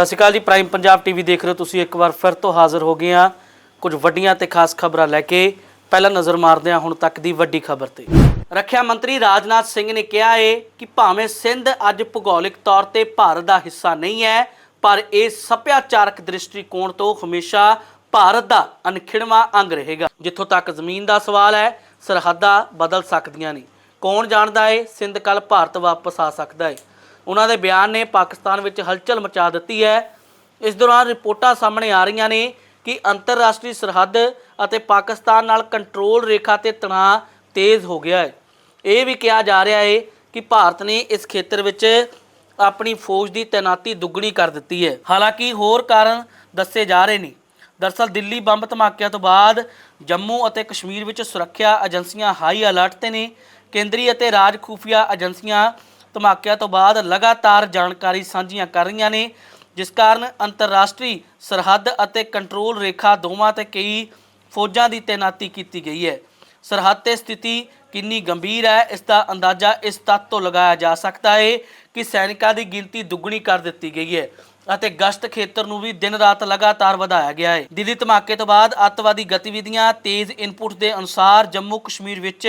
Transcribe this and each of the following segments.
ਸਤਿ ਸ਼੍ਰੀ ਅਕਾਲ ਜੀ prime Punjab TV ਦੇਖ ਰਹੇ ਹੋ ਤੁਸੀਂ। ਇੱਕ ਵਾਰ ਫਿਰ ਤੋਂ ਹਾਜ਼ਰ ਹੋ ਗਏ ਆ ਕੁਝ ਵੱਡੀਆਂ ਤੇ ਖਾਸ ਖਬਰਾਂ ਲੈ ਕੇ ਪਹਿਲਾਂ ਨਜ਼ਰ ਮਾਰਦੇ ਹਾਂ ਹੁਣ ਤੱਕ ਦੀ ਵੱਡੀ ਖਬਰ ਤੇ। ਰੱਖਿਆ ਮੰਤਰੀ ਰਾਜਨਾਥ ਸਿੰਘ ਨੇ ਕਿਹਾ ਹੈ ਕਿ ਭਾਵੇਂ ਸਿੰਧ ਅੱਜ ਭੂਗੋਲਿਕ ਤੌਰ ਤੇ ਭਾਰਤ ਦਾ ਹਿੱਸਾ ਨਹੀਂ ਹੈ, ਪਰ ਇਹ ਸੱਭਿਆਚਾਰਕ ਦ੍ਰਿਸ਼ਟੀਕੋਣ ਤੋਂ ਹਮੇਸ਼ਾ ਭਾਰਤ ਦਾ ਅਨਖਿੜਵਾਂ ਅੰਗ ਰਹੇਗਾ। ਜਿੱਥੋਂ ਤੱਕ ਜ਼ਮੀਨ ਦਾ ਸਵਾਲ ਹੈ, ਸਰਹੱਦਾਂ ਬਦਲ ਸਕਦੀਆਂ ਨੇ। ਕੌਣ ਜਾਣਦਾ ਹੈ ਸਿੰਧ ਕੱਲ ਭਾਰਤ ਵਾਪਸ ਆ ਸਕਦਾ ਹੈ ਉਹਨਾਂ ਦੇ ਬਿਆਨ ਨੇ ਪਾਕਿਸਤਾਨ ਵਿੱਚ ਹਲਚਲ ਮਚਾ ਦਿੱਤੀ ਹੈ। ਇਸ ਦੌਰਾਨ ਰਿਪੋਰਟਾਂ ਸਾਹਮਣੇ ਆ ਰਹੀਆਂ ਨੇ ਕਿ ਅੰਤਰਰਾਸ਼ਟਰੀ ਸਰਹੱਦ ਅਤੇ ਪਾਕਿਸਤਾਨ ਨਾਲ ਕੰਟਰੋਲ ਰੇਖਾ ਤੇ ਤਣਾਅ ਤੇਜ਼ ਹੋ ਗਿਆ ਹੈ। ਇਹ ਵੀ ਕਿਹਾ ਜਾ ਰਿਹਾ ਹੈ ਕਿ ਭਾਰਤ ਨੇ ਇਸ ਖੇਤਰ ਵਿੱਚ ਆਪਣੀ ਫੌਜ ਦੀ ਤੈਨਾਤੀ ਦੁੱਗਣੀ ਕਰ ਦਿੱਤੀ ਹੈ। ਹਾਲਾਂਕਿ ਹੋਰ ਕਾਰਨ ਦੱਸੇ ਜਾ ਰਹੇ ਨੇ। ਦਰਸਲ ਦਿੱਲੀ ਬੰਬ ਧਮਾਕਿਆਂ ਤੋਂ ਬਾਅਦ ਜੰਮੂ ਅਤੇ ਕਸ਼ਮੀਰ ਵਿੱਚ ਸੁਰੱਖਿਆ ਏਜੰਸੀਆਂ ਹਾਈ ਅਲਰਟ ਤੇ ਨੇ। ਕੇਂਦਰੀ ਅਤੇ ਰਾਜ ਖੂਫੀਆ ਏਜੰਸੀਆਂ ਧਮਾਕਿਆਂ ਤੋਂ ਬਾਅਦ ਲਗਾਤਾਰ ਜਾਣਕਾਰੀ ਸਾਂਝੀਆਂ ਕਰ ਰਹੀਆਂ ਨੇ, ਜਿਸ ਕਾਰਨ ਅੰਤਰਰਾਸ਼ਟਰੀ ਸਰਹੱਦ ਅਤੇ ਕੰਟਰੋਲ ਰੇਖਾ ਦੋਵਾਂ ਤੇ ਕਈ ਫੌਜਾਂ ਦੀ ਤੈਨਾਤੀ ਕੀਤੀ ਗਈ ਹੈ। ਸਰਹੱਦ ਤੇ ਸਥਿਤੀ ਕਿੰਨੀ ਗੰਭੀਰ ਹੈ, ਇਸ ਦਾ ਅੰਦਾਜ਼ਾ ਇਸ ਤੱਤ ਤੋਂ ਲਗਾਇਆ ਜਾ ਸਕਦਾ ਹੈ ਕਿ ਸੈਨਿਕਾਂ ਦੀ ਗਿਣਤੀ ਦੁੱਗਣੀ ਕਰ ਦਿੱਤੀ ਗਈ ਹੈ। ਅਤੇ ਗਸ਼ਤ ਖੇਤਰ ਨੂੰ ਵੀ ਦਿਨ ਰਾਤ ਲਗਾਤਾਰ ਵਧਾਇਆ ਗਿਆ ਹੈ। ਦਿੱਲੀ ਧਮਾਕੇ ਤੋਂ ਬਾਅਦ ਅੱਤਵਾਦੀ ਗਤੀਵਿਧੀਆਂ ਤੇਜ਼ ਇਨਪੁਟ ਦੇ ਅਨੁਸਾਰ ਜੰਮੂ ਕਸ਼ਮੀਰ ਵਿੱਚ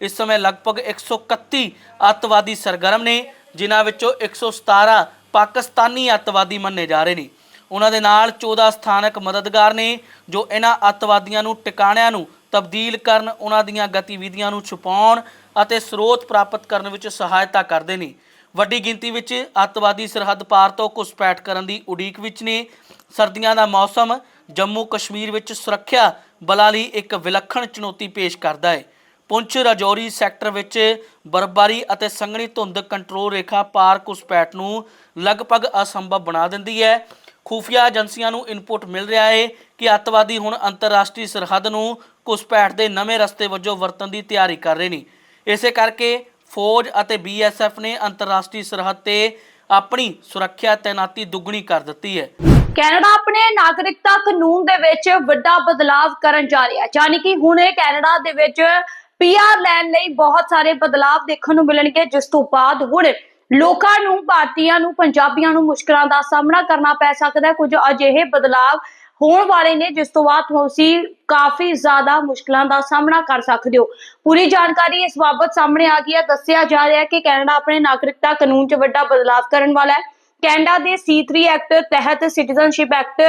ਇਸ ਸਮੇਂ ਲਗਭਗ 131 ਅੱਤਵਾਦੀ ਸਰਗਰਮ ਨੇ, ਜਿਨ੍ਹਾਂ ਵਿੱਚੋਂ 117 ਪਾਕਿਸਤਾਨੀ ਅੱਤਵਾਦੀ ਮੰਨੇ ਜਾ ਰਹੇ ਨੇ। ਉਹਨਾਂ ਦੇ ਨਾਲ 14 ਸਥਾਨਕ ਮਦਦਗਾਰ ਨੇ, ਜੋ ਇਹਨਾਂ ਅੱਤਵਾਦੀਆਂ ਨੂੰ ਟਿਕਾਣਿਆਂ ਨੂੰ ਤਬਦੀਲ ਕਰਨ, ਉਹਨਾਂ ਦੀਆਂ ਗਤੀਵਿਧੀਆਂ ਨੂੰ ਛੁਪਾਉਣ ਅਤੇ ਸਰੋਤ ਪ੍ਰਾਪਤ ਕਰਨ ਵਿੱਚ ਸਹਾਇਤਾ ਕਰਦੇ ਨੇ। ਵੱਡੀ ਗਿਣਤੀ ਵਿੱਚ ਅੱਤਵਾਦੀ ਸਰਹੱਦ ਪਾਰ ਤੋਂ ਘੁਸਪੈਠ ਕਰਨ ਦੀ ਉਡੀਕ ਵਿੱਚ ਨੇ। ਸਰਦੀਆਂ ਦਾ ਮੌਸਮ ਜੰਮੂ ਕਸ਼ਮੀਰ ਵਿੱਚ ਸੁਰੱਖਿਆ ਬਲਾਂ ਲਈ ਇੱਕ ਵਿਲੱਖਣ ਚੁਣੌਤੀ ਪੇਸ਼ ਕਰਦਾ ਹੈ। ਪੁੰਛ ਰਾਜੌਰੀ ਸੈਕਟਰ ਵਿੱਚ ਬਰਫਬਾਰੀ ਅਤੇ ਸੰਘਣੀ ਧੁੰਦ ਕੰਟਰੋਲ ਰੇਖਾ ਪਾਰ ਘੁਸਪੈਠ ਨੂੰ ਲਗਭਗ ਅਸੰਭਵ ਬਣਾ ਦਿੰਦੀ ਹੈ। ਖੂਫੀਆ ਏਜੰਸੀਆਂ ਨੂੰ ਇਨਪੁਟ ਮਿਲ ਰਿਹਾ ਹੈ ਕਿ ਅੱਤਵਾਦੀ ਹੁਣ ਅੰਤਰਰਾਸ਼ਟਰੀ ਸਰਹੱਦ ਨੂੰ ਘੁਸਪੈਠ ਦੇ ਨਵੇਂ ਰਸਤੇ ਵਜੋਂ ਵਰਤਣ ਦੀ ਤਿਆਰੀ ਕਰ ਰਹੇ ਨੇ। ਇਸੇ ਕਰਕੇ ਫੌਜ ਅਤੇ ਬੀਐਸਐਫ ਨੇ ਅੰਤਰਰਾਸ਼ਟਰੀ ਸਰਹੱਦ ਤੇ ਆਪਣੀ ਸੁਰੱਖਿਆ ਤੈਨਾਤੀ ਦੁੱਗਣੀ ਕਰ ਦਿੱਤੀ ਹੈ। ਕੈਨੇਡਾ ਆਪਣੇ ਨਾਗਰਿਕਤਾ ਕਾਨੂੰਨ ਦੇ ਵਿੱਚ ਵੱਡਾ ਬਦਲਾਵ ਕਰਨ ਜਾ ਰਿਹਾ ਹੈ। ਯਾਨੀ ਕਿ ਹੁਣ ਇਹ ਕੈਨੇਡਾ ਦੇ ਵਿੱਚ ਪੀਆਰ ਲੈਣ ਲਈ ਬਹੁਤ ਸਾਰੇ ਬਦਲਾਵ ਦੇਖਣ ਨੂੰ ਮਿਲਣਗੇ, ਜਿਸ ਤੋਂ ਬਾਅਦ ਹੁਣ ਲੋਕਾਂ ਨੂੰ, ਭਾਰਤੀਆਂ ਨੂੰ, ਪੰਜਾਬੀਆਂ ਨੂੰ ਮੁਸ਼ਕਲਾਂ ਦਾ ਸਾਹਮਣਾ ਕਰਨਾ ਪੈ ਸਕਦਾ ਹੈ। ਕੁਝ ਅਜਿਹੇ ਬਦਲਾਵ ਹੋਣ ਵਾਲੇ ਨੇ, ਜਿਸ ਤੋਂ ਬਾਅਦ ਤੁਸੀਂ ਕਾਫੀ ਜ਼ਿਆਦਾ ਮੁਸ਼ਕਲਾਂ ਦਾ ਸਾਹਮਣਾ ਕਰ ਸਕਦੇ ਹੋ। ਪੂਰੀ ਜਾਣਕਾਰੀ ਇਸ ਬਾਬਤ ਸਾਹਮਣੇ ਆ ਗਈ ਹੈ। ਦੱਸਿਆ ਜਾ ਰਿਹਾ ਹੈ ਕਿ ਕੈਨੇਡਾ ਆਪਣੇ ਨਾਗਰਿਕਤਾ ਕਾਨੂੰਨ 'ਚ ਵੱਡਾ ਬਦਲਾਵ ਕਰਨ ਵਾਲਾ ਹੈ। ਕੈਨੇਡਾ ਦੇ C3 ਐਕਟ ਤਹਿਤ ਸਿਟੀਜ਼ਨਸ਼ਿਪ ਐਕਟ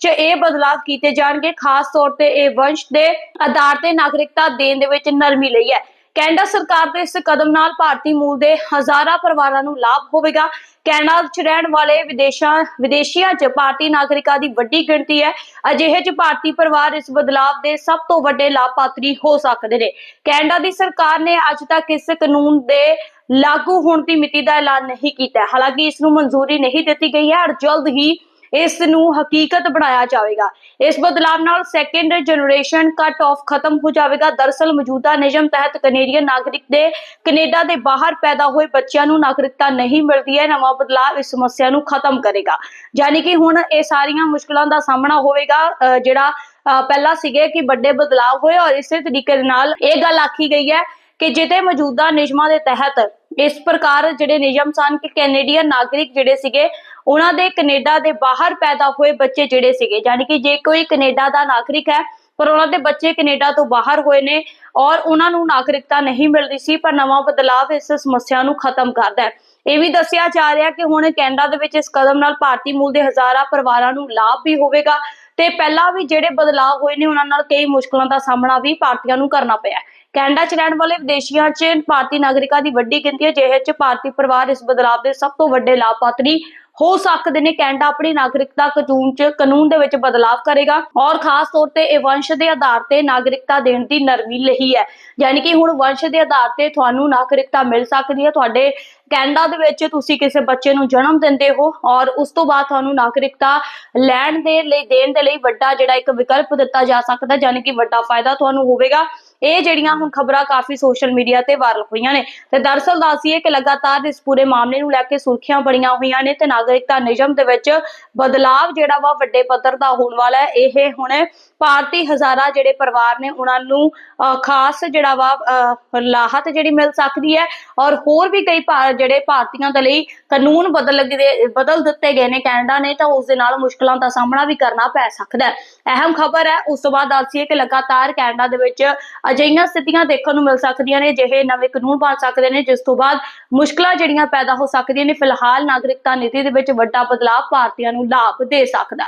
'ਚ ਇਹ ਬਦਲਾਵ ਕੀਤੇ ਜਾਣਗੇ। ਖਾਸ ਤੌਰ ਤੇ ਇਹ ਵੰਸ਼ ਦੇ ਆਧਾਰ ਤੇ ਨਾਗਰਿਕਤਾ ਦੇਣ ਦੇ ਵਿੱਚ ਨਰਮੀ ਲਈ ਹੈ। ਕੈਨੇਡਾ ਸਰਕਾਰ ਦੇ ਇਸ ਕਦਮ ਨਾਲ ਭਾਰਤੀ ਮੂਲ ਦੇ ਹਜ਼ਾਰਾਂ ਪਰਿਵਾਰਾਂ ਨੂੰ ਲਾਭ ਹੋਵੇਗਾ। ਕੈਨੇਡਾ 'ਚ ਰਹਿਣ ਵਾਲੇ ਵਿਦੇਸ਼ਾਂ, ਵਿਦੇਸ਼ੀਆਂ 'ਚ ਭਾਰਤੀ ਨਾਗਰਿਕਾਂ ਦੀ ਵੱਡੀ ਗਿਣਤੀ ਹੈ। ਅਜਿਹੇ 'ਚ ਭਾਰਤੀ ਪਰਿਵਾਰ ਇਸ ਬਦਲਾਵ ਦੇ ਸਭ ਤੋਂ ਵੱਡੇ ਲਾਭਪਾਤਰੀ ਹੋ ਸਕਦੇ ਨੇ। ਕੈਨੇਡਾ ਦੀ ਸਰਕਾਰ ਨੇ ਅੱਜ ਤੱਕ ਇਸ ਕਾਨੂੰਨ ਦੇ ਲਾਗੂ ਹੋਣ ਦੀ ਮਿਤੀ ਦਾ ਐਲਾਨ ਨਹੀਂ ਕੀਤਾ। ਹਾਲਾਂਕਿ ਇਸ ਨੂੰ ਮਨਜ਼ੂਰੀ ਨਹੀਂ ਦਿੱਤੀ ਗਈ ਹੈ। ਔਰ ਜਲਦ ਹੀ ਇਸ ਨੂੰ ਹਕੀਕਤ ਬਣਾਇਆ ਜਾਵੇਗਾ। ਇਸ ਬਦਲਾਵ ਨਾਲ ਸੈਕੰਡ ਜਨਰੇਸ਼ਨ ਕੱਟ ਆਫ ਖਤਮ ਹੋ ਜਾਵੇਗਾ। ਦਰਸਲ ਮੌਜੂਦਾ ਨਿਯਮ ਤਹਿਤ ਕੈਨੇਡੀਅਨ ਨਾਗਰਿਕ ਦੇ ਕੈਨੇਡਾ ਦੇ ਬਾਹਰ ਪੈਦਾ ਹੋਏ ਬੱਚਿਆਂ ਨੂੰ ਨਾਗਰਿਕਤਾ ਨਹੀਂ ਮਿਲਦੀ ਹੈ। ਨਵਾਂ ਬਦਲਾਵ ਇਸ ਸਮੱਸਿਆ ਨੂੰ ਖਤਮ ਕਰੇਗਾ। ਯਾਨੀ ਕਿ ਹੁਣ ਇਹ ਸਾਰੀਆਂ ਮੁਸ਼ਕਲਾਂ ਦਾ ਸਾਹਮਣਾ ਹੋਵੇਗਾ ਜਿਹੜਾ, ਅਹ ਪਹਿਲਾਂ ਸੀਗੇ ਕਿ ਵੱਡੇ ਬਦਲਾਵ ਹੋਏ ਔਰ ਇਸੇ ਤਰੀਕੇ ਦੇ ਨਾਲ ਇਹ ਗੱਲ ਆਖੀ ਗਈ ਹੈ ਕਿ ਜਿਹਦੇ ਮੌਜੂਦਾ ਨਿਯਮਾਂ ਦੇ ਤਹਿਤ ਇਸ ਪ੍ਰਕਾਰ ਜਿਹੜੇ ਨਿਯਮ ਸਨ ਕਿ ਕੈਨੇਡੀਅਨ ਨਾਗਰਿਕ ਜਿਹੜੇ ਸੀਗੇ ਉਹਨਾਂ ਦੇ ਕੈਨੇਡਾ ਦੇ ਬਾਹਰ ਪੈਦਾ ਹੋਏ ਬੱਚੇ ਜਿਹੜੇ ਸੀਗੇ ਯਾਨੀ ਕਿ ਜੇ ਕੋਈ ਕੈਨੇਡਾ ਦਾ ਨਾਗਰਿਕ ਹੈ, ਪਰ ਉਹਨਾਂ ਦੇ ਬੱਚੇ ਕੈਨੇਡਾ ਤੋਂ ਬਾਹਰ ਹੋਏ ਨੇ ਔਰ ਉਹਨਾਂ ਨੂੰ ਨਾਗਰਿਕਤਾ ਨਹੀਂ ਮਿਲਦੀ ਸੀ, ਪਰ ਨਵਾਂ ਬਦਲਾਵ ਇਸ ਸਮੱਸਿਆ ਨੂੰ ਖਤਮ ਕਰਦਾ ਹੈ। ਇਹ ਵੀ ਦੱਸਿਆ ਜਾ ਰਿਹਾ ਕਿ ਹੁਣ ਕੈਨੇਡਾ ਦੇ ਵਿੱਚ ਇਸ ਕਦਮ ਨਾਲ ਭਾਰਤੀ ਮੂਲ ਦੇ ਹਜ਼ਾਰਾਂ ਪਰਿਵਾਰਾਂ ਨੂੰ ਲਾਭ ਵੀ ਹੋਵੇਗਾ ਤੇ ਪਹਿਲਾਂ ਵੀ ਜਿਹੜੇ ਬਦਲਾਅ ਹੋਏ ਨੇ, ਉਹਨਾਂ ਨਾਲ ਕਈ ਮੁਸ਼ਕਲਾਂ ਦਾ ਸਾਹਮਣਾ ਵੀ ਭਾਰਤੀਆਂ ਨੂੰ ਕਰਨਾ ਪਿਆ ਕੈਨੇਡਾ 'ਚ ਰਹਿਣ ਵਾਲੇ ਵਿਦੇਸ਼ੀਆਂ 'ਚ ਭਾਰਤੀ ਨਾਗਰਿਕਾਂ ਦੀ ਵੱਡੀ ਗਿਣਤੀ ਹੈ, ਜਿਹੇ 'ਚ ਭਾਰਤੀ ਪਰਿਵਾਰ ਇਸ ਬਦਲਾਅ ਦੇ ਸਭ ਤੋਂ ਵੱਡੇ ਲਾਭਪਾਤਰੀ ਹੋ ਸਕਦੇ ਨੇ ਕੈਨੇਡਾ ਆਪਣੀ ਨਾਗਰਿਕਤਾ ਕਾਨੂੰਨ 'ਚ ਕਾਨੂੰਨ ਦੇ ਵਿੱਚ ਬਦਲਾਅ ਕਰੇਗਾ। ਔਰ ਖਾਸ ਤੌਰ ਤੇ ਇਹ ਵੰਸ਼ ਦੇ ਆਧਾਰ ਤੇ ਨਾਗਰਿਕਤਾ ਦੇਣ ਦੀ ਨਰਮੀ ਲਈ ਹੈ। ਯਾਨੀ ਕਿ ਹੁਣ ਵੰਸ਼ ਦੇ ਆਧਾਰ ਤੇ ਤੁਹਾਨੂੰ ਨਾਗਰਿਕਤਾ ਮਿਲ ਸਕਦੀ ਹੈ। ਤੁਹਾਡੇ ਕੈਨੇਡਾ ਦੇ ਵਿੱਚ ਤੁਸੀਂ ਕਿਸੇ ਬੱਚੇ ਨੂੰ ਜਨਮ ਦਿੰਦੇ ਹੋ ਔਰ ਉਸ ਤੋਂ ਬਾਅਦ ਤੁਹਾਨੂੰ ਨਾਗਰਿਕਤਾ ਲੈਣ ਦੇ ਲਈ ਦੇਣ ਦੇ ਲਈ ਵੱਡਾ ਜਿਹੜਾ ਇੱਕ ਵਿਕਲਪ ਦਿੱਤਾ ਜਾ ਸਕਦਾ ਹੈ, ਯਾਨੀ ਕਿ ਵੱਡਾ ਫਾਇਦਾ ਤੁਹਾਨੂੰ ਹੋਵੇਗਾ। ਇਹ ਜਿਹੜੀਆਂ ਹੁਣ ਖਬਰਾਂ ਕਾਫੀ ਸੋਸ਼ਲ ਮੀਡੀਆ ਤੇ ਵਾਇਰਲ ਹੋਈਆਂ ਨੇ। ਤੇ ਦਰਅਸਲ ਦੱਸੀਏ ਕਿ ਲਗਾਤਾਰ ਇਸ ਪੂਰੇ ਮਾਮਲੇ ਨੂੰ ਲੈ ਕੇ ਸੁਰਖੀਆਂ ਬਣੀਆਂ ਹੋਈਆਂ ਨੇ ਤੇ ਨਾਗਰਿਕਤਾ ਨਿਯਮ ਦੇ ਵਿੱਚ ਬਦਲਾਵ ਜਿਹੜਾ ਵਾ ਵੱਡੇ ਪੱਧਰ ਦਾ ਹੋਣ ਵਾਲਾ ਹੈ। ਇਹ ਹੁਣ ਭਾਰਤੀ ਹਜ਼ਾਰਾਂ ਜਿਹੜੇ ਪਰਿਵਾਰ ਨੇ ਉਹਨਾਂ ਨੂੰ ਅਹ, ਖਾਸ ਜਿਹੜਾ ਵਾ ਅਹ, ਰਾਹਤ ਜਿਹੜੀ ਮਿਲ ਸਕਦੀ ਹੈ ਔਰ ਹੋਰ ਵੀ ਕਈ ਭਾ- ਜਿਹੜੇ ਭਾਰਤੀਆਂ ਦੇ ਲਈ ਕਾਨੂੰਨ ਬਦਲ ਗਏ ਬਦਲ ਦਿੱਤੇ ਗਏ ਨੇ ਕੈਨੇਡਾ ਨੇ ਤਾਂ ਉਸ ਦੇ ਨਾਲ ਮੁਸ਼ਕਲਾਂ ਦਾ ਸਾਹਮਣਾ ਵੀ ਕਰਨਾ ਪੈ ਸਕਦਾ ਹੈ। ਅਹਿਮ ਖਬਰ ਹੈ ਉਸ ਤੋਂ ਬਾਅਦ ਦੱਸੀਏ ਕਿ ਲਗਾਤਾਰ ਕੈਨੇਡਾ ਦੇ ਵਿੱਚ ਅਜਿਹੀਆਂ ਸਥਿਤੀਆਂ ਦੇਖਣ ਨੂੰ ਮਿਲ ਸਕਦੀਆਂ ਨੇ ਜਿਹੇ ਨਵੇਂ ਕਾਨੂੰਨ ਬਣ ਸਕਦੇ ਨੇ ਜਿਸ ਤੋਂ ਬਾਅਦ ਮੁਸ਼ਕਲਾਂ ਜਿਹੜੀਆਂ ਪੈਦਾ ਹੋ ਸਕਦੀਆਂ ਨੇ ਫਿਲਹਾਲ ਨਾਗਰਿਕਤਾ ਨੀਤੀ ਦੇ ਵਿੱਚ ਵੱਡਾ ਬਦਲਾਅ ਭਾਰਤੀਆਂ ਨੂੰ ਲਾਭ ਦੇ ਸਕਦਾ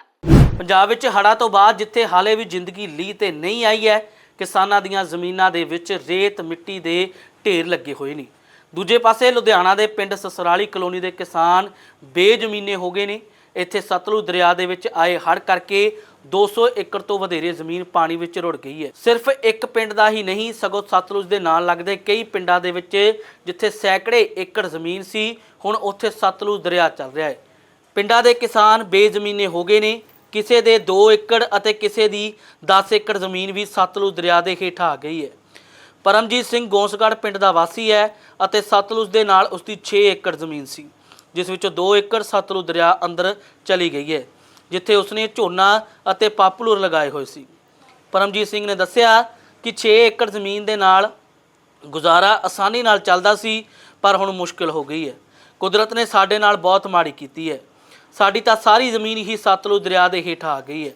ਪੰਜਾਬ ਵਿੱਚ ਹੜ੍ਹਾਂ ਤੋਂ ਬਾਅਦ ਜਿੱਥੇ ਹਾਲੇ ਵੀ ਜ਼ਿੰਦਗੀ ਲੀ ਤੇ ਨਹੀਂ ਆਈ ਹੈ, ਕਿਸਾਨਾਂ ਦੀਆਂ ਜ਼ਮੀਨਾਂ ਦੇ ਵਿੱਚ ਰੇਤ ਮਿੱਟੀ ਦੇ ਢੇਰ ਲੱਗੇ ਹੋਏ ਨੇ। ਦੂਜੇ ਪਾਸੇ ਲੁਧਿਆਣਾ ਦੇ ਪਿੰਡ ਸਸਰਾਲੀ ਕਲੋਨੀ ਦੇ ਕਿਸਾਨ ਬੇਜ਼ਮੀਨੇ ਹੋ ਗਏ ਨੇ। ਇੱਥੇ ਸਤਲੁਜ ਦਰਿਆ ਦੇ ਵਿੱਚ ਆਏ ਹੜ੍ਹ ਕਰਕੇ 200 ਏਕੜ ਤੋਂ ਵਧੇਰੇ ਜ਼ਮੀਨ ਪਾਣੀ ਵਿੱਚ ਰੁੜ ਗਈ ਹੈ। ਸਿਰਫ ਇੱਕ ਪਿੰਡ ਦਾ ਹੀ ਨਹੀਂ, ਸਗੋਂ ਸਤਲੁਜ ਦੇ ਨਾਲ ਲੱਗਦੇ ਕਈ ਪਿੰਡਾਂ ਦੇ ਵਿੱਚ ਜਿੱਥੇ ਸੈਂਕੜੇ ਏਕੜ ਜ਼ਮੀਨ ਸੀ, ਹੁਣ ਉੱਥੇ ਸਤਲੁਜ ਦਰਿਆ ਚੱਲ ਰਿਹਾ ਹੈ। ਪਿੰਡਾਂ ਦੇ ਕਿਸਾਨ ਬੇਜ਼ਮੀਨੇ ਹੋ ਗਏ ਨੇ। ਕਿਸੇ ਦੇ 2 ਏਕੜ ਅਤੇ ਕਿਸੇ ਦੀ 10 ਏਕੜ ਜ਼ਮੀਨ ਵੀ ਸਤਲੁਜ ਦਰਿਆ ਦੇ ਹੇਠ ਆ ਗਈ ਹੈ। ਪਰਮਜੀਤ ਸਿੰਘ ਗੋਸਗੜ੍ਹ ਪਿੰਡ ਦਾ ਵਾਸੀ ਹੈ ਅਤੇ ਸਤਲੁਜ ਦੇ ਨਾਲ ਉਸ ਦੀ 6 ਏਕੜ ਜ਼ਮੀਨ ਸੀ, ਜਿਸ ਵਿੱਚੋਂ 2 ਏਕੜ ਸਤਲੁਜ ਦਰਿਆ ਅੰਦਰ ਚਲੀ ਗਈ ਹੈ, ਜਿੱਥੇ ਉਸਨੇ ਝੋਨਾ ਅਤੇ ਪਾਪੂਲਰ ਲਗਾਏ ਹੋਏ ਸੀ। ਪਰਮਜੀਤ ਸਿੰਘ ਨੇ ਦੱਸਿਆ ਕਿ 6 ਏਕੜ ਜ਼ਮੀਨ ਦੇ ਨਾਲ ਗੁਜ਼ਾਰਾ ਆਸਾਨੀ ਨਾਲ ਚੱਲਦਾ ਸੀ, ਪਰ ਹੁਣ ਮੁਸ਼ਕਿਲ ਹੋ ਗਈ ਹੈ। ਕੁਦਰਤ ਨੇ ਸਾਡੇ ਨਾਲ ਬਹੁਤ ਮਾੜੀ ਕੀਤੀ ਹੈ। ਸਾਡੀ ਤਾਂ ਸਾਰੀ ਜ਼ਮੀਨ ਹੀ ਸਤਲੁਜ ਦਰਿਆ ਦੇ ਹੇਠ ਆ ਗਈ ਹੈ।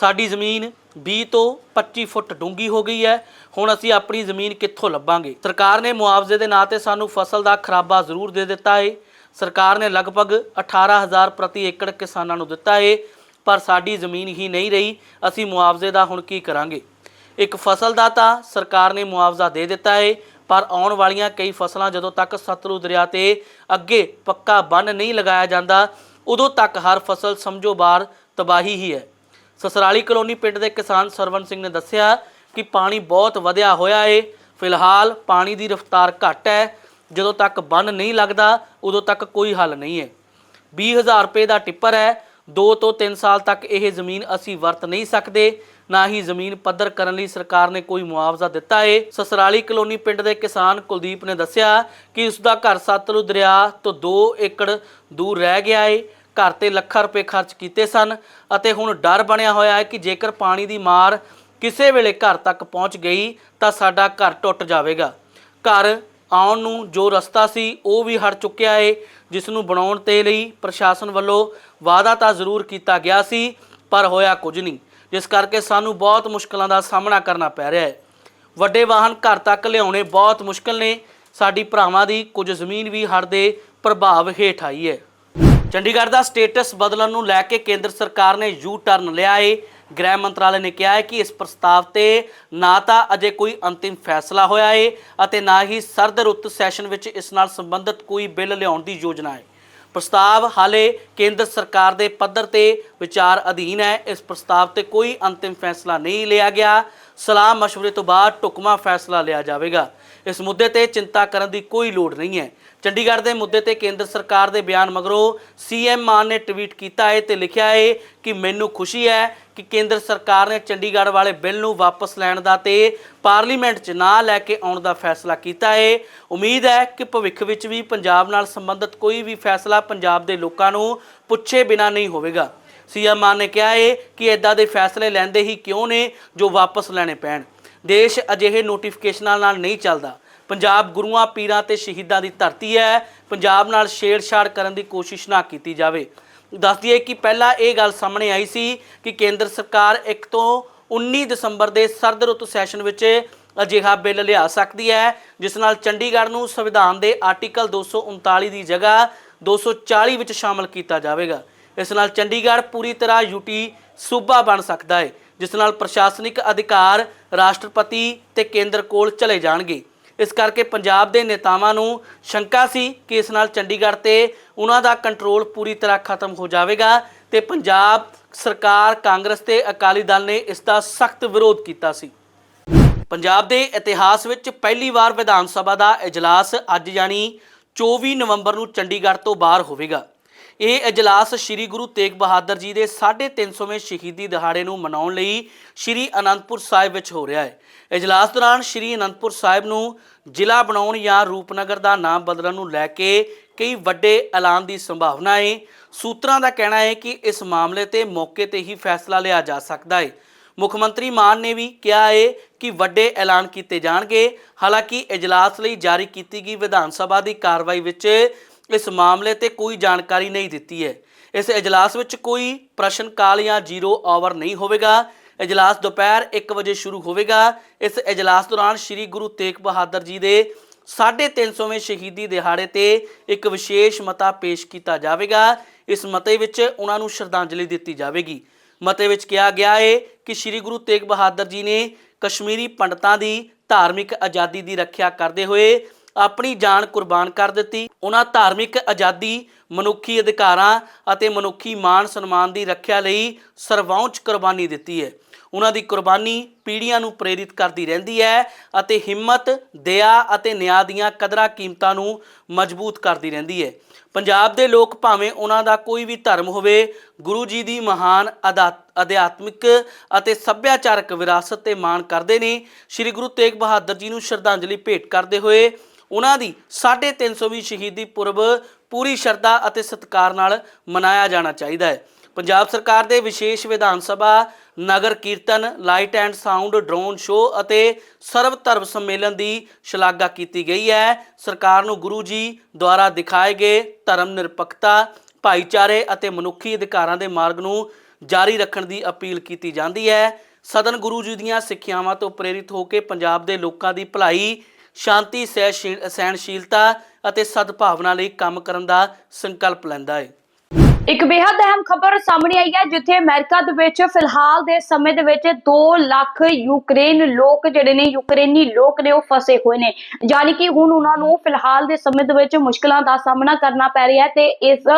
ਸਾਡੀ ਜ਼ਮੀਨ 20 ਤੋਂ 25 ਫੁੱਟ ਡੂੰਘੀ ਹੋ ਗਈ ਹੈ। ਹੁਣ ਅਸੀਂ ਆਪਣੀ ਜ਼ਮੀਨ ਕਿੱਥੋਂ ਲੱਭਾਂਗੇ? ਸਰਕਾਰ ਨੇ ਮੁਆਵਜ਼ੇ ਦੇ ਨਾਂ ਤੇ ਸਾਨੂੰ ਫਸਲ ਦਾ ਖਰਾਬਾ ਜ਼ਰੂਰ ਦੇ ਦਿੱਤਾ ਹੈ। ਸਰਕਾਰ ਨੇ ਲਗਭਗ 18000 ਪ੍ਰਤੀ ਏਕੜ ਕਿਸਾਨਾਂ ਨੂੰ ਦਿੱਤਾ ਹੈ, ਪਰ ਸਾਡੀ ਜ਼ਮੀਨ ਹੀ ਨਹੀਂ ਰਹੀ। ਅਸੀਂ ਮੁਆਵਜ਼ੇ ਦਾ ਹੁਣ ਕੀ ਕਰਾਂਗੇ? ਇੱਕ ਫਸਲ ਦਾ ਤਾਂ ਸਰਕਾਰ ਨੇ ਮੁਆਵਜ਼ਾ ਦੇ ਦਿੱਤਾ ਹੈ, ਪਰ ਆਉਣ ਵਾਲੀਆਂ ਕਈ ਫਸਲਾਂ ਜਦੋਂ ਤੱਕ ਸਤਲੁਜ ਦਰਿਆ ਤੇ ਅੱਗੇ ਪੱਕਾ ਬੰਨ ਨਹੀਂ ਲਗਾਇਆ ਜਾਂਦਾ ਉਦੋਂ ਤੱਕ ਹਰ ਫਸਲ ਸਮਝੋ ਬਾਰ ਤਬਾਹੀ ਹੀ ਹੈ। ਸਸਰਾਲੀ ਕਲੋਨੀ ਪਿੰਡ ਦੇ ਕਿਸਾਨ ਸਰਵਨ ਸਿੰਘ ਨੇ ਦੱਸਿਆ ਕਿ ਪਾਣੀ ਬਹੁਤ ਵਧਿਆ ਹੋਇਆ ਏ। ਫਿਲਹਾਲ ਪਾਣੀ ਦੀ ਰਫ਼ਤਾਰ ਘੱਟ ਹੈ। ਜਦੋਂ ਤੱਕ ਬੰਨ ਨਹੀਂ ਲੱਗਦਾ, ਉਦੋਂ ਤੱਕ ਕੋਈ ਹੱਲ ਨਹੀਂ ਹੈ। 20000 ਰੁਪਏ ਦਾ ਟਿੱਪਰ ਹੈ। 2 ਤੋਂ 3 ਸਾਲ ਤੱਕ ਇਹ ਜ਼ਮੀਨ ਅਸੀਂ ਵਰਤ ਨਹੀਂ ਸਕਦੇ। ਨਾ ਹੀ ਜ਼ਮੀਨ ਪੱਧਰ ਕਰਨ ਲਈ ਸਰਕਾਰ ਨੇ ਕੋਈ ਮੁਆਵਜ਼ਾ ਦਿੱਤਾ ਏ। ਸਸਰਾਲੀ ਕਲੋਨੀ ਪਿੰਡ ਦੇ ਕਿਸਾਨ ਕੁਲਦੀਪ ਨੇ ਦੱਸਿਆ ਕਿ ਉਸ ਦਾ ਘਰ ਸਤਲੁਜ ਦਰਿਆ ਤੋਂ 2 ਏਕੜ ਦੂਰ ਰਹਿ ਗਿਆ ਏ। ਘਰ ਤੇ ਲੱਖਾਂ ਰੁਪਏ ਖਰਚ ਕੀਤੇ ਸਨ ਅਤੇ ਹੁਣ ਡਰ ਬਣਿਆ ਹੋਇਆ ਹੈ ਕਿ ਜੇਕਰ ਪਾਣੀ ਦੀ ਮਾਰ ਕਿਸੇ ਵੇਲੇ ਘਰ ਤੱਕ ਪਹੁੰਚ ਗਈ ਤਾਂ ਸਾਡਾ ਘਰ ਟੁੱਟ ਜਾਵੇਗਾ। ਘਰ ਆਉਣ ਨੂੰ ਜੋ ਰਸਤਾ ਸੀ, ਉਹ ਵੀ ਹਟ ਚੁੱਕਿਆ ਏ, ਜਿਸ ਨੂੰ ਬਣਾਉਣ ਤੇ ਲਈ ਪ੍ਰਸ਼ਾਸਨ ਵੱਲੋਂ ਵਾਅਦਾ ਤਾਂ ਜ਼ਰੂਰ ਕੀਤਾ ਗਿਆ ਸੀ, ਪਰ ਹੋਇਆ ਕੁਝ ਨਹੀਂ, ਜਿਸ ਕਰਕੇ ਸਾਨੂੰ ਬਹੁਤ ਮੁਸ਼ਕਲਾਂ ਦਾ ਸਾਹਮਣਾ ਕਰਨਾ ਪੈ ਰਿਹਾ ਹੈ। ਵੱਡੇ ਵਾਹਨ ਘਰ ਤੱਕ ਲਿਆਉਣੇ ਬਹੁਤ ਮੁਸ਼ਕਲ ਨੇ, ਸਾਡੀ ਭਰਾਵਾਂ ਦੀ ਕੁਝ ਜ਼ਮੀਨ ਵੀ ਹੜ੍ਹ ਦੇ ਪ੍ਰਭਾਵ ਹੇਠ ਆਈ ਹੈ। ਚੰਡੀਗੜ੍ਹ ਦਾ ਸਟੇਟਸ ਬਦਲਣ ਨੂੰ ਲੈ ਕੇ ਕੇਂਦਰ ਸਰਕਾਰ ਨੇ ਯੂ ਟਰਨ ਲਿਆ ਏ ਗ੍ਰਹਿ ਮੰਤਰਾਲੇ ਨੇ ਕਿਹਾ ਹੈ ਕਿ ਇਸ ਪ੍ਰਸਤਾਵ ਤੇ ਨਾ ਤਾਂ ਅਜੇ ਕੋਈ ਅੰਤਿਮ ਫੈਸਲਾ ਹੋਇਆ ਏ ਅਤੇ ਨਾ ਹੀ ਸਰਦ ਰੁੱਤ ਸੈਸ਼ਨ ਵਿੱਚ ਇਸ ਨਾਲ ਸੰਬੰਧਿਤ ਕੋਈ ਬਿੱਲ ਲਿਆਉਣ ਦੀ ਯੋਜਨਾ ਹੈ ਪ੍ਰਸਤਾਵ ਹਾਲੇ ਕੇਂਦਰ ਸਰਕਾਰ ਦੇ ਪੱਧਰ ਤੇ ਵਿਚਾਰ ਅਧੀਨ ਹੈ ਇਸ ਪ੍ਰਸਤਾਵ ਤੇ ਕੋਈ ਅੰਤਿਮ ਫੈਸਲਾ ਨਹੀਂ ਲਿਆ ਗਿਆ ਸਲਾਹ مشورے ਤੋਂ ਬਾਅਦ ਟੁਕਮਾ ਫੈਸਲਾ ਲਿਆ ਜਾਵੇਗਾ ਇਸ ਮੁੱਦੇ ਤੇ ਚਿੰਤਾ ਕਰਨ ਦੀ ਕੋਈ ਲੋੜ ਨਹੀਂ ਹੈ। ਚੰਡੀਗੜ੍ਹ ਦੇ ਮੁੱਦੇ ਤੇ ਕੇਂਦਰ ਸਰਕਾਰ ਦੇ ਬਿਆਨ ਮਗਰੋਂ ਸੀਐਮ ਮਾਨ ਨੇ ਟਵੀਟ ਕੀਤਾ ਹੈ ਤੇ ਲਿਖਿਆ ਹੈ ਕਿ ਮੈਨੂੰ ਖੁਸ਼ੀ ਹੈ ਕਿ ਕੇਂਦਰ ਸਰਕਾਰ ਨੇ ਚੰਡੀਗੜ੍ਹ ਵਾਲੇ ਬਿੱਲ ਨੂੰ ਵਾਪਸ ਲੈਣ ਦਾ ਤੇ ਪਾਰਲੀਮੈਂਟ 'ਚ ਨਾ ਲੈ ਕੇ ਆਉਣ ਦਾ ਫੈਸਲਾ ਕੀਤਾ ਹੈ। ਉਮੀਦ ਹੈ ਕਿ ਭਵਿੱਖ ਵਿੱਚ ਵੀ ਪੰਜਾਬ ਨਾਲ ਸੰਬੰਧਿਤ ਕੋਈ ਵੀ ਫੈਸਲਾ ਪੰਜਾਬ ਦੇ ਲੋਕਾਂ ਨੂੰ ਪੁੱਛੇ ਬਿਨਾ ਨਹੀਂ ਹੋਵੇਗਾ। ਸੀਐਮ ਮਾਨ ਨੇ ਕਿਹਾ ਹੈ ਕਿ ਇਦਾਂ ਦੇ ਫੈਸਲੇ ਲੈਂਦੇ ਹੀ ਕਿਉਂ ਨੇ ਜੋ ਵਾਪਸ ਲੈਣੇ ਪੈਣ। ਦੇਸ਼ ਅਜਿਹੇ ਨੋਟੀਫਿਕੇਸ਼ਨਾਂ ਨਾਲ ਨਹੀਂ ਚੱਲਦਾ। ਪੰਜਾਬ ਗੁਰੂਆਂ, ਪੀਰਾਂ ਤੇ ਸ਼ਹੀਦਾਂ ਦੀ ਧਰਤੀ ਹੈ। ਪੰਜਾਬ ਨਾਲ ਛੇੜਛਾੜ ਕਰਨ ਦੀ ਕੋਸ਼ਿਸ਼ ਨਾ ਕੀਤੀ ਜਾਵੇ। ਦੱਸ ਦਈਏ ਕਿ ਪਹਿਲਾਂ ਇਹ ਗੱਲ ਸਾਹਮਣੇ ਆਈ ਸੀ ਕਿ ਕੇਂਦਰ ਸਰਕਾਰ 1 ਤੋਂ 19 ਦਸੰਬਰ ਦੇ ਸਰਦ ਰੁੱਤ ਸੈਸ਼ਨ ਵਿੱਚ ਅਜਿਹਾ ਬਿੱਲ ਲਿਆ ਸਕਦੀ ਹੈ, ਜਿਸ ਨਾਲ ਚੰਡੀਗੜ੍ਹ ਨੂੰ ਸੰਵਿਧਾਨ ਦੇ ਆਰਟੀਕਲ 239 ਦੀ ਜਗ੍ਹਾ 240 ਵਿੱਚ ਸ਼ਾਮਲ ਕੀਤਾ ਜਾਵੇਗਾ। ਇਸ ਨਾਲ ਚੰਡੀਗੜ੍ਹ ਪੂਰੀ ਤਰ੍ਹਾਂ ਯੂਟੀ ਸੂਬਾ ਬਣ ਸਕਦਾ ਹੈ, ਜਿਸ ਨਾਲ ਪ੍ਰਸ਼ਾਸਨਿਕ ਅਧਿਕਾਰ ਰਾਸ਼ਟਰਪਤੀ ਤੇ ਕੇਂਦਰ ਕੋਲ ਚਲੇ ਜਾਣਗੇ। ਇਸ ਕਰਕੇ ਪੰਜਾਬ ਦੇ ਨੇਤਾਵਾਂ ਨੂੰ ਸ਼ੰਕਾ ਸੀ ਕਿ ਇਸ ਨਾਲ ਚੰਡੀਗੜ੍ਹ ਤੇ ਉਹਨਾਂ ਦਾ ਕੰਟਰੋਲ ਪੂਰੀ ਤਰ੍ਹਾਂ ਖਤਮ ਹੋ ਜਾਵੇਗਾ ਤੇ ਪੰਜਾਬ ਸਰਕਾਰ, ਕਾਂਗਰਸ ਤੇ ਅਕਾਲੀ ਦਲ ਨੇ ਇਸ ਦਾ ਸਖਤ ਵਿਰੋਧ ਕੀਤਾ ਸੀ। ਪੰਜਾਬ ਦੇ ਇਤਿਹਾਸ ਵਿੱਚ ਪਹਿਲੀ ਵਾਰ ਵਿਧਾਨ ਸਭਾ ਦਾ ਇਜਲਾਸ ਅੱਜ ਯਾਨੀ 24 ਨਵੰਬਰ ਨੂੰ ਚੰਡੀਗੜ੍ਹ ਤੋਂ ਬਾਹਰ ਹੋਵੇਗਾ। ਇਹ ਇਜਲਾਸ ਸ੍ਰੀ ਗੁਰੂ ਤੇਗ ਬਹਾਦਰ ਜੀ ਦੇ 350ਵੇਂ ਸ਼ਹੀਦੀ ਦਿਹਾੜੇ ਨੂੰ ਮਨਾਉਣ ਲਈ ਸ੍ਰੀ ਅਨੰਦਪੁਰ ਸਾਹਿਬ ਵਿੱਚ ਹੋ ਰਿਹਾ ਹੈ। ਇਜਲਾਸ ਦੌਰਾਨ ਸ੍ਰੀ ਅਨੰਦਪੁਰ ਸਾਹਿਬ ਨੂੰ ਜ਼ਿਲ੍ਹਾ ਬਣਾਉਣ ਜਾਂ ਰੂਪਨਗਰ ਦਾ ਨਾਮ ਬਦਲਣ ਨੂੰ ਲੈ ਕੇ ਕਈ ਵੱਡੇ ਐਲਾਨ ਦੀ ਸੰਭਾਵਨਾ ਹੈ। ਸੂਤਰਾਂ ਦਾ ਕਹਿਣਾ ਹੈ ਕਿ ਇਸ ਮਾਮਲੇ ਤੇ ਮੌਕੇ ਤੇ ਹੀ ਫੈਸਲਾ ਲਿਆ ਜਾ ਸਕਦਾ ਹੈ। ਮੁੱਖ ਮੰਤਰੀ ਮਾਨ ਨੇ ਵੀ ਕਿਹਾ ਹੈ ਕਿ ਵੱਡੇ ਐਲਾਨ ਕੀਤੇ ਜਾਣਗੇ। ਹਾਲਾਂਕਿ ਇਜਲਾਸ ਲਈ ਜਾਰੀ ਕੀਤੀ ਗਈ ਵਿਧਾਨ ਸਭਾ ਦੀ ਕਾਰਵਾਈ ਵਿੱਚ ਇਸ ਮਾਮਲੇ ਤੇ ਕੋਈ ਜਾਣਕਾਰੀ ਨਹੀਂ ਦਿੱਤੀ ਹੈ। ਇਸ ਇਜਲਾਸ ਵਿੱਚ ਕੋਈ ਪ੍ਰਸ਼ਨ ਕਾਲ ਜਾਂ ਜ਼ੀਰੋ ਆਵਰ ਨਹੀਂ ਹੋਵੇਗਾ। ਇਜਲਾਸ ਦੁਪਹਿਰ 1 ਵਜੇ ਸ਼ੁਰੂ ਹੋਵੇਗਾ। ਇਸ ਇਜਲਾਸ ਦੌਰਾਨ ਸ੍ਰੀ ਗੁਰੂ ਤੇਗ ਬਹਾਦਰ ਜੀ ਦੇ 350ਵੇਂ ਸ਼ਹੀਦੀ ਦਿਹਾੜੇ ਤੇ ਇੱਕ ਵਿਸ਼ੇਸ਼ ਮਤਾ ਪੇਸ਼ ਕੀਤਾ ਜਾਵੇਗਾ। ਇਸ ਮਤੇ ਵਿੱਚ ਉਹਨਾਂ ਨੂੰ ਸ਼ਰਧਾਂਜਲੀ ਦਿੱਤੀ ਜਾਵੇਗੀ। ਮਤੇ ਵਿੱਚ ਕਿਹਾ ਗਿਆ ਹੈ ਕਿ ਸ੍ਰੀ ਗੁਰੂ ਤੇਗ ਬਹਾਦਰ ਜੀ ਨੇ ਕਸ਼ਮੀਰੀ ਪੰਡਤਾਂ ਦੀ ਧਾਰਮਿਕ ਆਜ਼ਾਦੀ ਦੀ ਰੱਖਿਆ ਕਰਦੇ ਹੋਏ ਆਪਣੀ ਜਾਨ ਕੁਰਬਾਨ ਕਰ ਦਿੱਤੀ। ਉਹਨਾਂ ਧਾਰਮਿਕ ਆਜ਼ਾਦੀ, ਮਨੁੱਖੀ ਅਧਿਕਾਰਾਂ ਅਤੇ ਮਨੁੱਖੀ ਮਾਣ ਸਨਮਾਨ ਦੀ ਰੱਖਿਆ ਲਈ ਸਰਵਉੱਚ ਕੁਰਬਾਨੀ ਦਿੱਤੀ ਹੈ। ਉਹਨਾਂ ਦੀ ਕੁਰਬਾਨੀ ਪੀੜ੍ਹੀਆਂ ਨੂੰ ਪ੍ਰੇਰਿਤ ਕਰਦੀ ਰਹਿੰਦੀ ਹੈ ਅਤੇ ਹਿੰਮਤ, ਦਇਆ ਅਤੇ ਨਿਆਂ ਦੀਆਂ ਕਦਰਾਂ ਕੀਮਤਾਂ ਨੂੰ ਮਜ਼ਬੂਤ ਕਰਦੀ ਰਹਿੰਦੀ ਹੈ। ਪੰਜਾਬ ਦੇ ਲੋਕ ਭਾਵੇਂ ਉਹਨਾਂ ਦਾ ਕੋਈ ਵੀ ਧਰਮ ਹੋਵੇ, ਗੁਰੂ ਜੀ ਦੀ ਮਹਾਨ ਅਦਾ- ਅਧਿਆਤਮਿਕ ਅਤੇ ਸੱਭਿਆਚਾਰਕ ਵਿਰਾਸਤ ਤੇ ਮਾਣ ਕਰਦੇ ਨੇ। ਸ੍ਰੀ ਗੁਰੂ ਤੇਗ ਬਹਾਦਰ ਜੀ ਨੂੰ ਸ਼ਰਧਾਂਜਲੀ ਭੇਟ ਕਰਦੇ ਹੋਏ ਉਹਨਾਂ ਦੀ 350ਵੀਂ ਸ਼ਹੀਦੀ ਪੁਰਬ ਪੂਰੀ ਸ਼ਰਧਾ ਅਤੇ ਸਤਿਕਾਰ ਨਾਲ ਮਨਾਇਆ ਜਾਣਾ ਚਾਹੀਦਾ ਹੈ। ਪੰਜਾਬ ਸਰਕਾਰ ਦੇ ਵਿਸ਼ੇਸ਼ ਵਿਧਾਨ ਸਭਾ, ਨਗਰ ਕੀਰਤਨ, light and sound, drone show ਅਤੇ ਸਰਵ ਧਰਮ ਸੰਮੇਲਨ ਦੀ ਸ਼ਲਾਘਾ ਕੀਤੀ ਗਈ ਹੈ। ਸਰਕਾਰ ਨੂੰ ਗੁਰੂ ਜੀ ਦੁਆਰਾ ਦਿਖਾਏ ਗਏ ਧਰਮ ਨਿਰਪੱਖਤਾ, ਭਾਈਚਾਰੇ ਅਤੇ ਮਨੁੱਖੀ ਅਧਿਕਾਰਾਂ ਦੇ ਮਾਰਗ ਨੂੰ ਜਾਰੀ ਰੱਖਣ ਦੀ ਅਪੀਲ ਕੀਤੀ ਜਾਂਦੀ ਹੈ। ਸਦਨ ਗੁਰੂ ਜੀ ਦੀਆਂ ਸਿੱਖਿਆਵਾਂ ਤੋਂ ਪ੍ਰੇਰਿਤ ਹੋ ਕੇ ਪੰਜਾਬ ਦੇ ਲੋਕਾਂ ਦੀ ਭਲਾਈ ਸ਼ਾਂਤੀ ਸਹਿਣਸ਼ੀਲਤਾ ਅਤੇ ਸਦਭਾਵਨਾ ਲਈ ਕੰਮ ਕਰਨ ਦਾ ਸੰਕਲਪ ਲੈਂਦਾ ਹੈ। ਇੱਕ ਬੇहद ਅਹਿਮ ਖਬਰ ਸਾਹਮਣੇ ਆਈ ਹੈ, ਜਿੱਥੇ ਅਮਰੀਕਾ ਦੇ ਵਿੱਚ ਫਿਲਹਾਲ ਦੇ ਸਮੇਂ ਦੇ ਵਿੱਚ 2 ਲੱਖ ਯੂਕਰੇਨ ਲੋਕ ਜਿਹੜੇ ਨੇ, ਯੂਕਰੇਨੀ ਲੋਕ ਨੇ, ਉਹ ਫਸੇ ਹੋਏ ਨੇ। ਯਾਨੀ ਕਿ ਹੁਣ ਉਹਨਾਂ ਨੂੰ ਫਿਲਹਾਲ ਦੇ ਸਮੇਂ ਦੇ ਵਿੱਚ ਮੁਸ਼ਕਲਾਂ ਦਾ ਸਾਹਮਣਾ ਕਰਨਾ ਪੈ ਰਿਹਾ ਹੈ ਤੇ ਇਸ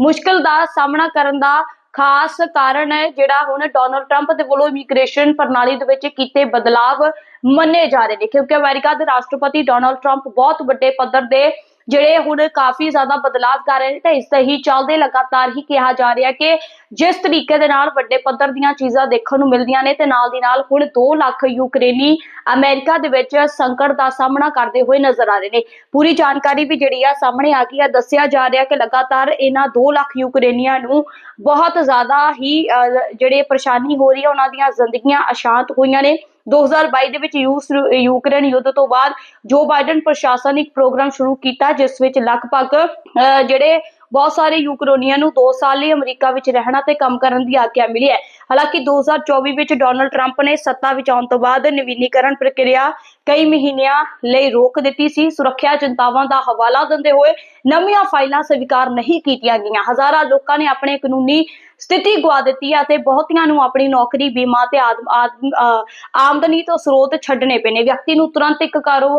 ਮੁਸ਼ਕਲ ਦਾ ਸਾਹਮਣਾ ਕਰਨ ਦਾ ਖਾਸ ਕਾਰਨ ਹੈ ਜਿਹੜਾ ਹੁਣ ਡੋਨਲਡ ਟਰੰਪ ਦੇ ਵੱਲੋਂ ਇਮੀਗ੍ਰੇਸ਼ਨ ਪ੍ਰਣਾਲੀ ਦੇ ਵਿੱਚ ਕੀਤੇ ਬਦਲਾਵ ਮੰਨੇ ਜਾ ਰਹੇ ਨੇ ਕਿਉਂਕਿ ਅਮਰੀਕਾ ਦੇ ਰਾਸ਼ਟਰਪਤੀ ਡੋਨਾਲਡ ਟਰੰਪ ਬਹੁਤ ਵੱਡੇ ਪੱਧਰ ਦੇ ਜਿਹੜੇ ਹੁਣ ਕਾਫੀ ਜ਼ਿਆਦਾ ਬਦਲਾਵ ਕਰ ਰਹੇ ਨੇ ਤਾਂ ਇਸ ਤੇ ਹੀ ਚੱਲਦੇ ਲਗਾਤਾਰ ਹੀ ਕਿਹਾ ਜਾ ਰਿਹਾ ਕਿ ਜਿਸ ਤਰੀਕੇ ਦੇ ਨਾਲ ਵੱਡੇ ਪੱਧਰ ਦੀਆਂ ਚੀਜ਼ਾਂ ਦੇਖਣ ਨੂੰ ਮਿਲਦੀਆਂ ਨੇ ਤੇ ਨਾਲ ਦੀ ਨਾਲ ਹੁਣ 2 ਲੱਖ ਯੂਕਰੇਨੀ ਅਮਰੀਕਾ ਦੇ ਵਿੱਚ ਸੰਕਟ ਦਾ ਸਾਹਮਣਾ ਕਰਦੇ ਹੋਏ ਨਜ਼ਰ ਆ ਰਹੇ ਨੇ। ਪੂਰੀ ਜਾਣਕਾਰੀ ਵੀ ਜਿਹੜੀ ਆ ਸਾਹਮਣੇ ਆ ਗਈ ਆ ਦੱਸਿਆ ਜਾ ਰਿਹਾ ਕਿ ਲਗਾਤਾਰ ਇਹਨਾਂ 2 ਲੱਖ ਯੂਕਰੇਨੀਆਂ ਨੂੰ ਬਹੁਤ ਜ਼ਿਆਦਾ ਹੀ ਅਹ, ਜਿਹੜੇ ਪਰੇਸ਼ਾਨੀ ਹੋ ਰਹੀ ਹੈ ਉਹਨਾਂ ਦੀਆਂ ਜ਼ਿੰਦਗੀਆਂ ਅਸ਼ਾਂਤ ਹੋਈਆਂ ਨੇ। 2022 ਦੇ ਵਿੱਚ ਯੂਸ ਯੂਕਰੇਨ ਯੁੱਧ ਤੋਂ ਬਾਅਦ ਜੋ ਬਾਈਡਨ ਪ੍ਰਸ਼ਾਸਨ ਇੱਕ ਪ੍ਰੋਗਰਾਮ ਸ਼ੁਰੂ ਕੀਤਾ ਜਿਸ ਵਿੱਚ ਲਗਭਗ ਅਹ, ਜਿਹੜੇ ਬਹੁਤ ਸਾਰੇ ਯੂਕਰੇਨੀਆਂ ਨੂੰ 2 ਸਾਲ ਲਈ ਅਮਰੀਕਾ ਵਿੱਚ ਰਹਿਣਾ ਤੇ ਕੰਮ ਕਰਨ ਦੀ ਆਗਿਆ ਮਿਲੀ ਹੈ। ਹਾਲਾਂਕਿ 2024 ਵਿੱਚ ਡੋਨਲਡ ਟਰੰਪ ਨੇ ਸੱਤਾ ਵਿੱਚ ਆਉਣ ਤੋਂ ਬਾਅਦ ਨਵੀਨੀਕਰਨ ਪ੍ਰਕਿਰਿਆ ਕਈ ਮਹੀਨਿਆਂ ਲਈ ਰੋਕ ਦਿੱਤੀ ਸੀ। ਸੁਰੱਖਿਆ ਚਿੰਤਾਵਾਂ ਦਾ ਹਵਾਲਾ ਦਿੰਦੇ ਹੋਏ ਨਵੀਆਂ ਫਾਈਲਾਂ ਸਵੀਕਾਰ ਨਹੀਂ ਕੀਤੀਆਂ ਗਈਆਂ। ਹਜ਼ਾਰਾਂ ਲੋਕਾਂ ਨੇ ਆਪਣੇ ਕਾਨੂੰਨੀ ਸਥਿਤੀ ਗਵਾ ਦਿੱਤੀ ਹੈ ਅਤੇ ਬਹੁਤਿਆਂ ਨੂੰ ਆਪਣੀ ਨੌਕਰੀ, ਬੀਮਾ ਤੇ ਆਦਮ- ਆਦਮ- ਅਹ ਆਮਦਨੀ ਤੋਂ ਸਰੋਤ ਛੱਡਣੇ ਪਏ ਨੇ ਵਿਅਕਤੀ ਨੂੰ ਤੁਰੰਤ ਇੱਕ ਕਾਰੋ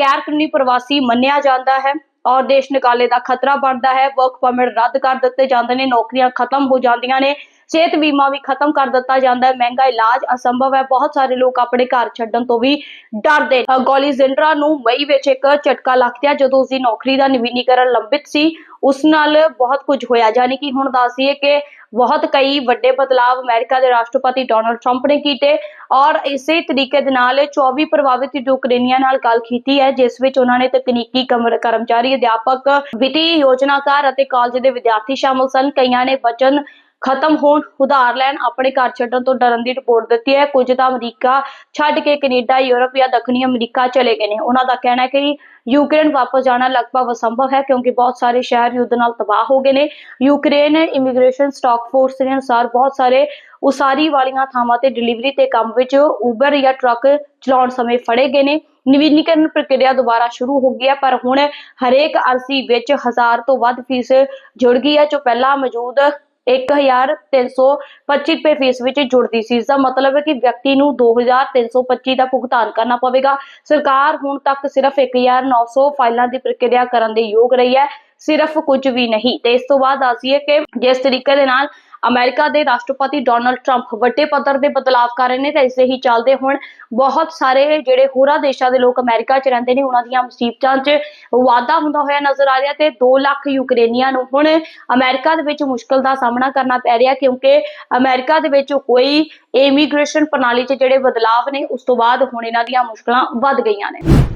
ਗੈਰ ਕਾਨੂੰਨੀ ਪ੍ਰਵਾਸੀ ਮੰਨਿਆ ਜਾਂਦਾ ਹੈ। ਔਰ ਦੇਸ਼ ਨਿਕਾਲੇ ਦਾ ਖਤਰਾ ਬਣਦਾ ਹੈ। ਵਰਕ ਪਰਮਿਟ ਰੱਦ ਕਰ ਦਿੱਤੇ ਜਾਂਦੇ ਨੇ, ਨੌਕਰੀਆਂ ਖਤਮ ਹੋ ਜਾਂਦੀਆਂ ਨੇ। ਸਿਹਤ ਬੀਮਾ ਵੀ ਖਤਮ ਕਰ ਦਿੱਤਾ ਜਾਂਦਾ ਹੈ। ਮਹਿੰਗਾ ਇਲਾਜ ਅਸੰਭਵ ਹੈ। ਬਹੁਤ ਸਾਰੇ ਲੋਕ ਆਪਣੇ ਘਰ ਛੱਡਣ ਤੋਂ ਵੀ ਡਰਦੇ ਨੇ। ਗੋਲੀ ਜ਼ਿੰਦਰਾ ਨੂੰ ਮਈ ਵਿੱਚ ਇੱਕ ਝਟਕਾ ਲੱਗ ਗਿਆ, ਜਦੋਂ ਉਸ ਦੀ ਨੌਕਰੀ ਦਾ ਨਵੀਨੀਕਰਨ ਲੰਬਿਤ ਸੀ। ਉਸ ਨਾਲ ਬਹੁਤ ਕੁਝ ਹੋਇਆ। ਯਾਨੀ ਕਿ ਹੁਣ ਦੱਸੀਏ ਕਿ ਬਹੁਤ ਕਈ ਵੱਡੇ ਬਦਲਾਵ ਅਮਰੀਕਾ ਦੇ ਰਾਸ਼ਟਰਪਤੀ ਡੋਨਲਡ ਟਰੰਪ ਨੇ ਕੀਤੇ ਔਰ ਇਸੇ ਤਰੀਕੇ ਦੇ ਨਾਲ 24 ਪ੍ਰਭਾਵਿਤ ਯੂਕਰੇਨੀਆਂ ਨਾਲ ਗੱਲ ਕੀਤੀ ਹੈ, ਜਿਸ ਵਿੱਚ ਉਹਨਾਂ ਨੇ ਤਕਨੀਕੀ ਕਰਮਚਾਰੀ ਅਧਿਆਪਕ, ਵਿੱਤੀ ਯੋਜਨਾਕਾਰ ਅਤੇ ਕਾਲਜ ਦੇ ਵਿਦਿਆਰਥੀ ਸ਼ਾਮਲ ਸਨ। ਕਈਆਂ ਨੇ ਵਚਨ ਖਤਮ ਹੋਣ, ਉਧਾਰ ਲੈਣ, ਆਪਣੇ ਘਰ ਛੱਡਣ ਤੋਂ ਡਰਨ ਦੀ ਰਿਪੋਰਟ ਦਿੱਤੀ ਹੈ। ਕੁਝ ਤਾਂ ਅਮਰੀਕਾ ਛੱਡ ਕੇ ਕੈਨੇਡਾ, ਯੂਰਪ ਜਾਂ ਦੱਖਣੀ ਅਮਰੀਕਾ ਚਲੇ ਗਏ ਨੇ। ਉਹਨਾਂ ਦਾ ਕਹਿਣਾ ਹੈ ਕਿ ਯੂਕਰੇਨ ਵਾਪਸ ਜਾਣਾ ਲਗਭਗ ਅਸੰਭਵ ਹੈ ਕਿਉਂਕਿ ਬਹੁਤ ਸਾਰੇ ਸ਼ਹਿਰ ਯੁੱਧ ਨਾਲ ਤਬਾਹ ਹੋ ਗਏ ਨੇ। ਯੂਕਰੇਨ ਇਮੀਗ੍ਰੇਸ਼ਨ ਸਟਾਕ ਫੋਰਸ ਦੇ ਅਨੁਸਾਰ ਬਹੁਤ ਸਾਰੇ ਉਸਾਰੀ ਵਾਲੀਆਂ ਥਾਵਾਂ ਤੇ ਡਿਲੀਵਰੀ ਤੇ ਕੰਮ ਵਿੱਚ ਉਬਰ ਜਾਂ ਟਰੱਕ ਚਲਾਉਣ ਸਮੇਂ ਫੜੇ ਗਏ ਨੇ। ਨਵੀਨੀਕਰਨ ਪ੍ਰਕਿਰਿਆ ਦੁਬਾਰਾ ਸ਼ੁਰੂ ਹੋ ਗਈ ਹੈ, ਪਰ ਹੁਣ ਹਰੇਕ ਅਰਜ਼ੀ ਵਿੱਚ ਹਜ਼ਾਰ ਤੋਂ ਵੱਧ ਫੀਸ ਜੁੜ ਗਈ ਹੈ, ਜੋ ਪਹਿਲਾਂ ਮੌਜੂਦ 1325 ਰੁਪਏ ਫੀਸ ਵਿੱਚ ਜੁੜਦੀ ਸੀ। ਇਸ ਦਾ ਮਤਲਬ ਹੈ ਕਿ ਵਿਅਕਤੀ ਨੂੰ 2325 ਦਾ ਭੁਗਤਾਨ ਕਰਨਾ ਪਵੇਗਾ। ਸਰਕਾਰ ਹੁਣ ਤੱਕ ਸਿਰਫ 1900 ਫਾਈਲਾਂ ਦੀ ਪ੍ਰਕਿਰਿਆ ਕਰਨ ਦੇ ਯੋਗ ਰਹੀ ਹੈ। ਸਿਰਫ ਕੁਝ ਵੀ ਨਹੀਂ। ਤੇ ਇਸ ਤੋਂ ਬਾਅਦ ਦੱਸੀਏ ਕਿ ਜਿਸ ਤਰੀਕੇ ਦੇ ਨਾਲ ਅਮਰੀਕਾ ਦੇ ਰਾਸ਼ਟਰਪਤੀ ਡੋਨਲਡ ਟਰੰਪ ਵੱਡੇ ਪੱਧਰ ਦੇ ਬਦਲਾਅ ਕਰ ਰਹੇ ਨੇ ਤੇ ਇਸੇ ਹੀ ਚੱਲਦੇ ਹੁਣ ਬਹੁਤ ਸਾਰੇ ਜਿਹੜੇ ਹੋਰਾਂ ਦੇਸ਼ਾਂ ਦੇ ਲੋਕ ਅਮਰੀਕਾ 'ਚ ਰਹਿੰਦੇ ਨੇ, ਉਹਨਾਂ ਦੀਆਂ ਮੁਸੀਬਤਾਂ 'ਚ ਵਾਧਾ ਹੁੰਦਾ ਹੋਇਆ ਨਜ਼ਰ ਆ ਰਿਹਾ ਤੇ 2 ਲੱਖ ਯੂਕਰੇਨੀਆਂ ਨੂੰ ਹੁਣ ਅਮਰੀਕਾ ਦੇ ਵਿੱਚ ਮੁਸ਼ਕਲ ਦਾ ਸਾਹਮਣਾ ਕਰਨਾ ਪੈ ਰਿਹਾ ਕਿਉਂਕਿ ਅਮਰੀਕਾ ਦੇ ਵਿੱਚ ਕੋਈ ਇਮੀਗ੍ਰੇਸ਼ਨ ਪ੍ਰਣਾਲੀ 'ਚ ਜਿਹੜੇ ਬਦਲਾਅ ਨੇ, ਉਸ ਤੋਂ ਬਾਅਦ ਹੁਣ ਇਹਨਾਂ ਦੀਆਂ ਮੁਸ਼ਕਲਾਂ ਵੱਧ ਗਈਆਂ ਨੇ।